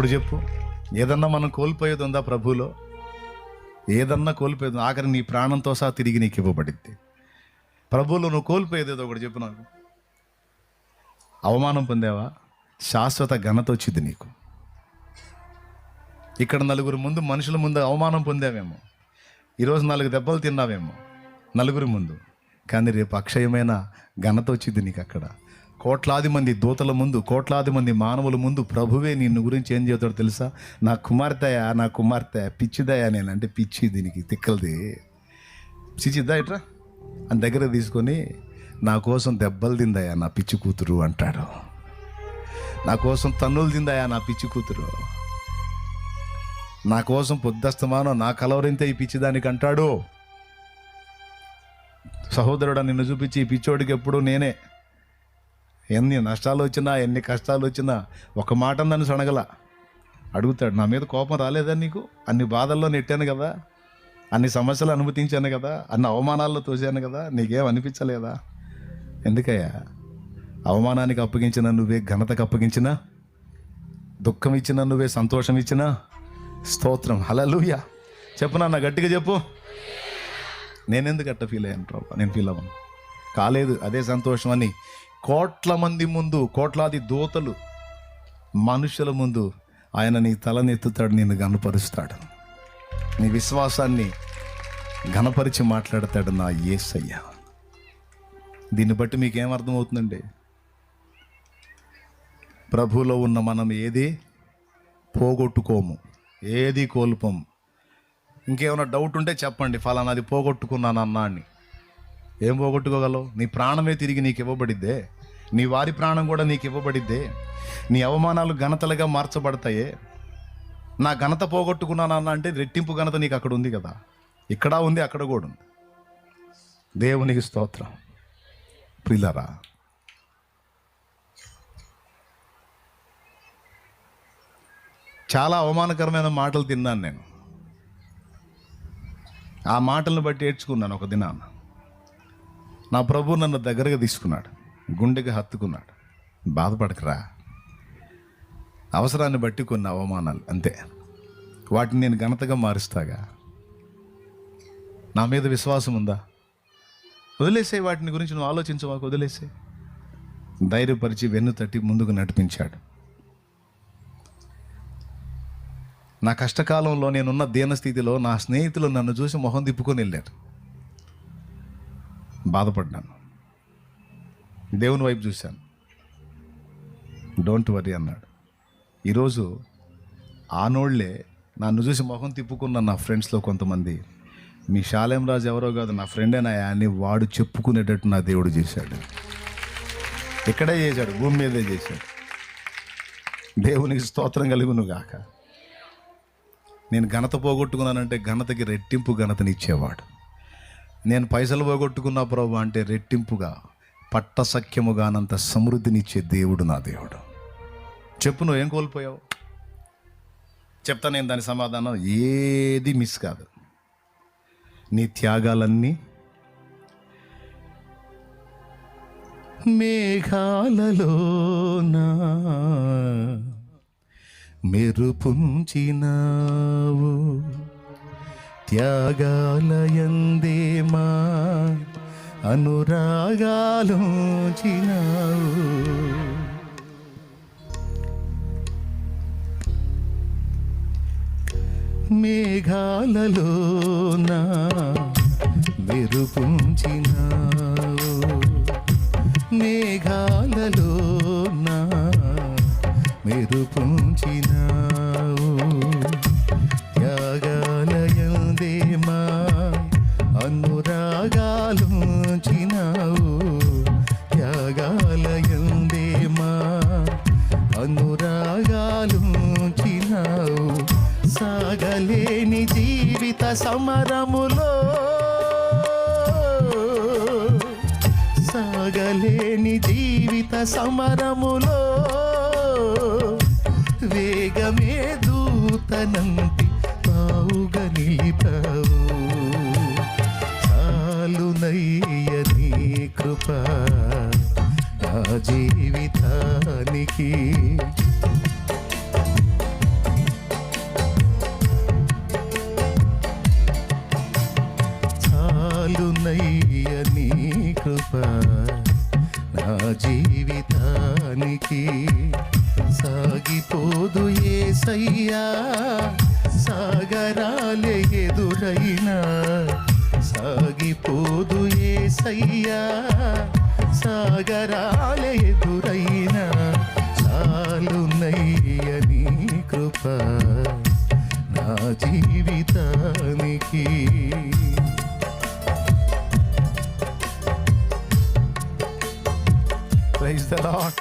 ఇప్పుడు చెప్పు. ఏదన్నా మనం కోల్పోయేది ఉందా ప్రభువులో? ఏదన్నా కోల్పోయేది ఆఖరి నీ ప్రాణంతో సహా తిరిగి నీకు ఇవ్వబడింది. ప్రభువులో నువ్వు కోల్పోయేది ఏదో ఒకటి చెప్పు నాకు. అవమానం పొందావా? శాశ్వత ఘనత వచ్చింది నీకు. ఇక్కడ నలుగురు ముందు మనుషుల ముందు అవమానం పొందావేమో. ఈరోజు నాలుగు దెబ్బలు తిన్నావేమో నలుగురి ముందు. కానీ రేపు అక్షయమైన ఘనత వచ్చింది నీకు అక్కడ. కోట్లాది మంది దూతల ముందు కోట్లాది మంది మానవుల ముందు ప్రభువే నిన్ను గురించి ఏం చేస్తాడో తెలుసా? నా కుమార్తెయా నా కుమార్తె పిచ్చిదయా నేను. అంటే పిచ్చి దీనికి తిక్కలది. పిచ్చిద్దా ఇట్రా. అని దగ్గర తీసుకొని నా కోసం దెబ్బలు తిందయా నా పిచ్చి కూతురు అంటాడు. నా కోసం తన్నులు తిందయా నా పిచ్చి కూతురు. నా కోసం పొద్దస్తమానం నా కలవరింతే ఈ పిచ్చిదానికి అంటాడు. సహోదరుడు నిన్ను చూపించి ఈ పిచ్చోడికి ఎప్పుడు నేనే. ఎన్ని నష్టాలు వచ్చినా ఎన్ని కష్టాలు వచ్చినా ఒక మాట నన్ను సనగల అడుగుతాడు నా మీద కోపం రాలేదా నీకు? అన్ని బాధల్లో నెట్టాను కదా. అన్ని సమస్యలు అనుమతించాను కదా. అన్ని అవమానాల్లో తోసాను కదా. నీకేం అనిపించలేదా? ఎందుకయ్యా? అవమానానికి అప్పగించిన నువ్వే ఘనతకు అప్పగించిన? దుఃఖం ఇచ్చిన నువ్వే సంతోషం ఇచ్చినా స్తోత్రం. హలలుయ చెప్పు నాన్న గట్టిగా చెప్పు. నేనెందుకు అట్ట ఫీల్ అయ్యాను ప్రభా? నేను ఫీల్ అవ్వను. కాలేదు అదే సంతోషం అని కోట్ల మంది ముందు కోట్లాది దూతలు మనుషుల ముందు ఆయన నీ తలనెత్తుతాడు నిన్ను గనపరుస్తాడు నీ విశ్వాసాన్ని ఘనపరిచి మాట్లాడతాడు నా ఏసయ్య. దీన్ని బట్టి మీకేం అర్థమవుతుందండి? ప్రభులో ఉన్న మనం ఏది పోగొట్టుకోము ఏది కోల్పోము. ఇంకేమైనా డౌట్ ఉంటే చెప్పండి ఫలానాది పోగొట్టుకున్నాను అన్నా అని. ఏం పోగొట్టుకోగలవు? నీ ప్రాణమే తిరిగి నీకు ఇవ్వబడిద్దే నీ వారి ప్రాణం కూడా నీకు ఇవ్వబడిద్దే నీ అవమానాలు ఘనతలుగా మార్చబడతాయే. నా ఘనత పోగొట్టుకున్నానన్న అంటే రెట్టింపు ఘనత నీకు అక్కడ ఉంది కదా. ఇక్కడ ఉంది అక్కడ కూడా ఉంది. దేవునికి స్తోత్రం. ప్రిలరా. చాలా అవమానకరమైన మాటలు తిన్నాను నేను. ఆ మాటలను బట్టి ఏడ్చుకున్నాను ఒక దినాన. నా ప్రభు నన్ను దగ్గరగా తీసుకున్నాడు గుండెకి హత్తుకున్నాడు. బాధపడకరా. అవసరాన్ని బట్టి కొన్ని అవమానాలు అంతే. వాటిని నేను ఘనతగా మారుస్తాగా. నా మీద విశ్వాసం ఉందా? వదిలేసే వాటిని గురించి నువ్వు ఆలోచించవాకు వదిలేసే. ధైర్యపరిచి వెన్ను తట్టి ముందుకు నడిపించాడు. నా కష్టకాలంలో నేనున్న దీనస్థితిలో నా స్నేహితులు నన్ను చూసి మొహం తిప్పుకొని వెళ్ళారు. బాధపడ్డాను. దేవుని వైపు చూశాను. డోంట్ వరీ అన్నాడు. ఈరోజు ఆనోళ్ళే నన్ను చూసి మొహం తిప్పుకున్న నా ఫ్రెండ్స్లో కొంతమంది మీ శాలేం రాజు ఎవరో కాదు నా ఫ్రెండేనాయా అని వాడు చెప్పుకునేటట్టు నా దేవుడు చేశాడు. ఇక్కడే చేశాడు? భూమి మీదే చేశాడు. దేవునికి స్తోత్రం కలుగును గాక. నేను ఘనత పోగొట్టుకున్నానంటే ఘనతకి రెట్టింపు ఘనతనిచ్చేవాడు. నేను పైసలు పోగొట్టుకున్నా ప్రభు అంటే రెట్టింపుగా పట్టసఖ్యముగానంత సమృద్ధినిచ్చే దేవుడు నా దేవుడు. చెప్పు నువ్వు ఏం కోల్పోయావు? చెప్తా నేను దాని సమాధానం. ఏది మిస్ కాదు. నీ త్యాగాలన్నీ మేఘాలలోనా మెరుపుంచినావు. త్యాగాలయందే త్యాగాలయందేమా? అనురాగాలోచినావు. మేఘాలలోన? మెరుపుంచినావు సాగలేని జీవిత సమరములో సాగలేని జీవిత సమరములో వేగమే దూతనంటి పావుగా నిలి జీవితానికి సాగిపోదు ఏసయ్యా. సాగరాలే ఎదురైనా సాగిపోదు ఏసయ్యా. సాగరాలే ఎదురైనా చాలునయ్య నీ కృప నా జీవితానికి. Praise the Lord.